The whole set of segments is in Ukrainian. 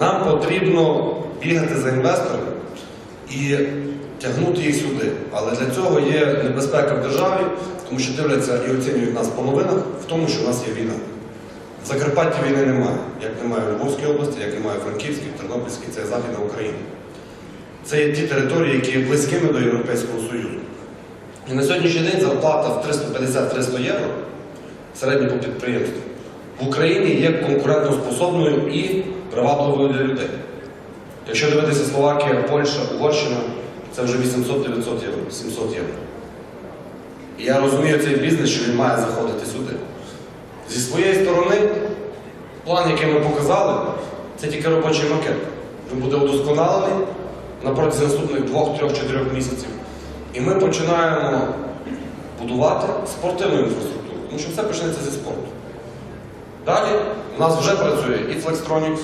Нам потрібно бігати за інвесторами і тягнути їх сюди. Але для цього є небезпека в державі, тому що дивляться і оцінюють нас по новинах в тому, що в нас є війна. В Закарпатті війни немає, як немає в Львовській області, як немає в Франківській, в Тернопільській, це Західна Україна. Це є ті території, які є близькими до Європейського Союзу. І на сьогоднішній день зарплата в 350-300 євро середньо по підприємству в Україні є конкурентоспособною і привабливою для людей. Якщо дивитися Словакія, Польща, Угорщина, це вже 800-900 євро, 700 євро. І я розумію цей бізнес, що він має заходити сюди. Зі своєї сторони, план, який ми показали, це тільки робочий макет. Він буде удосконалений на протязі наступних 2-3-4 місяців. І ми починаємо будувати спортивну інфраструктуру, тому що все почнеться зі спорту. Далі у нас вже працює і Flextronics,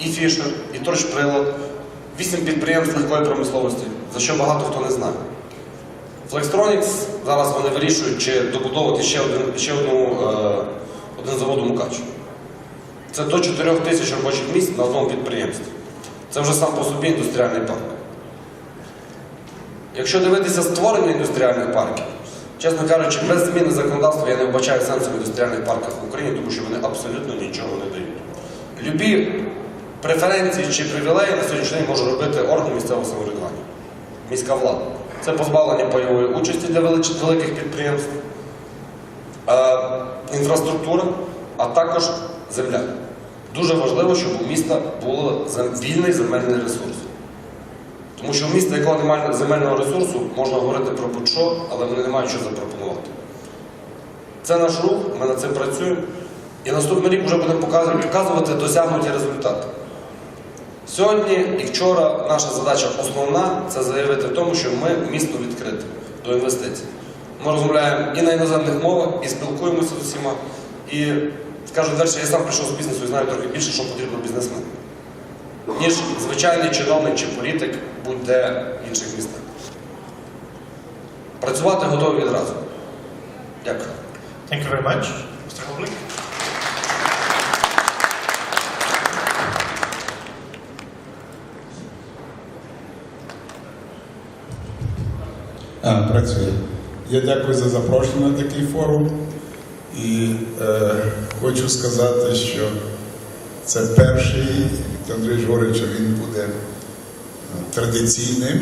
і Fisher, і Торчприлад, вісім підприємств легкої промисловості, за що багато хто не знає. Flextronics зараз вони вирішують, чи добудовувати ще один, ще одну, е, один завод у Мукачу. Це до 4 тисяч робочих місць на одному підприємстві. Це вже сам по собі індустріальний парк. Якщо дивитися створення індустріальних парків, чесно кажучи, без зміни законодавства я не вбачаю сенсу в індустріальних парках в Україні, тому що вони абсолютно нічого не дають. Любі преференції чи привілеї на сьогоднішній день може робити орган місцевого самоврядування, міська влада. Це позбавлення пайової участі для великих підприємств, е, інфраструктура, а також земля. Дуже важливо, щоб у міста був вільний земельний ресурс. Тому що в міста, якого немає земельного ресурсу, можна говорити про будь-що, але вони не мають що запропонувати. Це наш рух, ми над цим працюємо. І наступний рік вже будемо показувати, досягнуті результати. Сьогодні і вчора наша задача основна це заявити в тому, що ми місто відкрите до інвестицій. Ми розмовляємо і на іноземних мовах, і спілкуємося з усіма. І скажу далі, я сам прийшов з бізнесу і знаю трохи більше, що потрібно бізнесмену ніж звичайний чиновник чи політик будь-де в інших містах. Працювати готові відразу. Дякую. Thank you very much. Mr. Hoblik. А, працює. Я дякую за запрошення на такий форум. І е, хочу сказати, що це перший, Віктор Андрійович говорить, що він буде е, традиційним.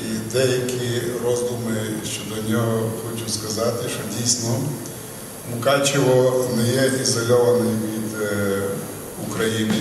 І деякі роздуми щодо нього хочу сказати, що дійсно Мукачево не є ізольований від е, України.